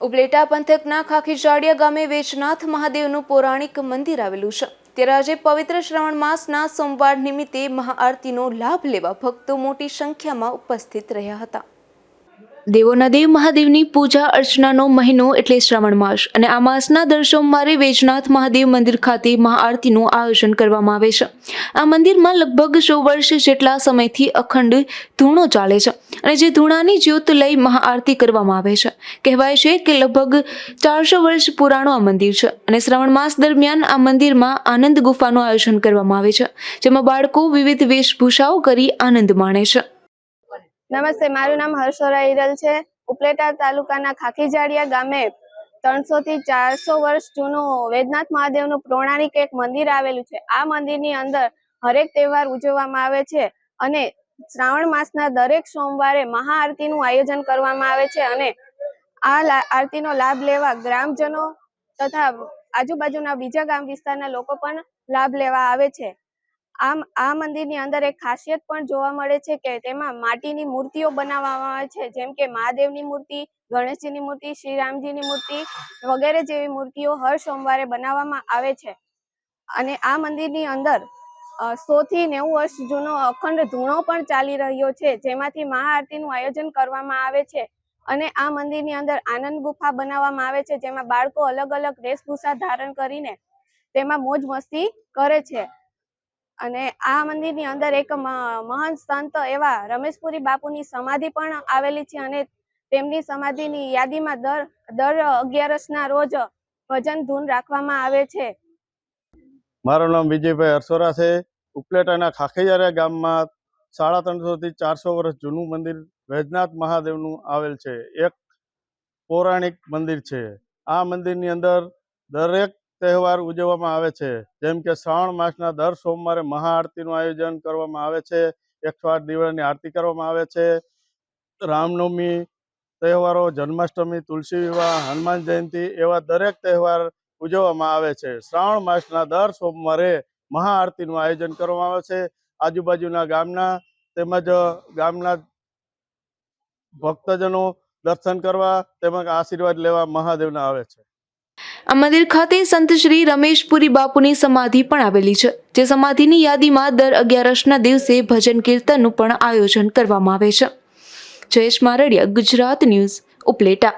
ઉપલેટા પંથકના ખાખીજાડિયા ગામે વેચનાથ મહાદેવનું પૌરાણિક મંદિર આવેલું છે. ત્યારે આજે પવિત્ર શ્રાવણ માસના સોમવાર નિમિત્તે મહાઆરતીનો લાભ લેવા ભક્તો મોટી સંખ્યામાં ઉપસ્થિત રહ્યા હતા. દેવોના દેવ મહાદેવની પૂજા અર્ચનાનો મહિનો એટલે શ્રાવણ માસ. અને આ માસના દર સોમવારે વેજનાથ મહાદેવ મંદિર ખાતે મહાઆરતીનું આયોજન કરવામાં આવે છે. આ મંદિરમાં લગભગ સો વર્ષ જેટલા સમયથી અખંડ ધૂણો ચાલે છે અને જે ધૂણાની જ્યોત લઈ મહાઆરતી કરવામાં આવે છે. કહેવાય છે કે લગભગ ચારસો વર્ષ પુરાણું આ મંદિર છે અને શ્રાવણ માસ દરમિયાન આ મંદિરમાં આનંદ ગુફાનું આયોજન કરવામાં આવે છે, જેમાં બાળકો વિવિધ વેશભૂષાઓ કરી આનંદ માણે છે. નમસ્તે, મારું નામ હર્ષોરા ઈરલ છે. ઉપલેટા તાલુકાના ખાખીજાડિયા ગામે ત્રણસો થી ચારસો વર્ષ જૂનું વેદનાથ મહાદેવનું પૌરાણિક એક મંદિર આવેલું છે. આ મંદિરની અંદર હરેક તહેવાર ઉજવવામાં આવે છે અને શ્રાવણ માસના દરેક સોમવારે મહાઆરતીનું આયોજન કરવામાં આવે છે અને આ આરતીનો લાભ લેવા ગ્રામજનો તથા આજુબાજુના બીજા ગામ વિસ્તારના લોકો પણ લાભ લેવા આવે છે. આમ, આ મંદિરની અંદર એક ખાસિયત પણ જોવા મળે છે કે તેમાં માટીની મૂર્તિઓ બનાવવામાં આવે છે. જેમ કે મહાદેવની મૂર્તિ, ગણેશજીની મૂર્તિ, શ્રીરામજીની મૂર્તિ વગેરે જેવી મૂર્તિઓ હર સોમવારે બનાવવામાં આવે છે. અને આ મંદિરની અંદર સો થી નેવું વર્ષ જૂનો અખંડ ધૂણો પણ ચાલી રહ્યો છે, જેમાંથી મહાઆરતીનું આયોજન કરવામાં આવે છે. અને આ મંદિરની અંદર આનંદ ગુફા બનાવવામાં આવે છે, જેમાં બાળકો અલગ અલગ વેશભૂષા ધારણ કરીને તેમાં મોજ મસ્તી કરે છે. અને આ મંદિરની અંદર એક મહાન સંત એવા રમેશપુરી બાપુની સમાધિ પણ આવેલી છે અને તેમની સમાધિની યાદીમાં દર દર અગિયારસના રોજ ભજન ધૂન રાખવામાં આવે છે. મારું નામ વિજયભાઈ હરસોરા છે. ઉપલેટાના ખાખેજારા ગામમાં સાડા ત્રણસોથી ચારસો વર્ષ જૂનું મંદિર વૈજનાથ મહાદેવનું આવેલ છે. એક પૌરાણિક મંદિર છે. આ મંદિરની અંદર દરેક તહેવાર ઉજવવામાં આવે છે. જેમ કે શ્રાવણ માસના દર સોમવારે મહાઆરતીનું આયોજન કરવામાં આવે છે. એકસો આઠ દિવસની આરતી કરવામાં આવે છે. રામનવમી તહેવારો, જન્માષ્ટમી, તુલસી વિવાહ, હનુમાન જયંતિ એવા દરેક તહેવાર ઉજવવામાં આવે છે. શ્રાવણ માસના દર સોમવારે મહાઆરતીનું આયોજન કરવામાં આવે છે. આજુબાજુના ગામના તેમજ ગામના ભક્તજનો દર્શન કરવા તેમજ આશીર્વાદ લેવા મહાદેવના આવે છે. આ મંદિર ખાતે સંત શ્રી રમેશપુરી બાપુની સમાધિ પણ આવેલી છે, જે સમાધિની યાદીમાં દર અગિયારસના દિવસે ભજન કીર્તનનું પણ આયોજન કરવામાં આવે છે. જયેશ મારડિયા, ગુજરાત ન્યૂઝ, ઉપલેટા.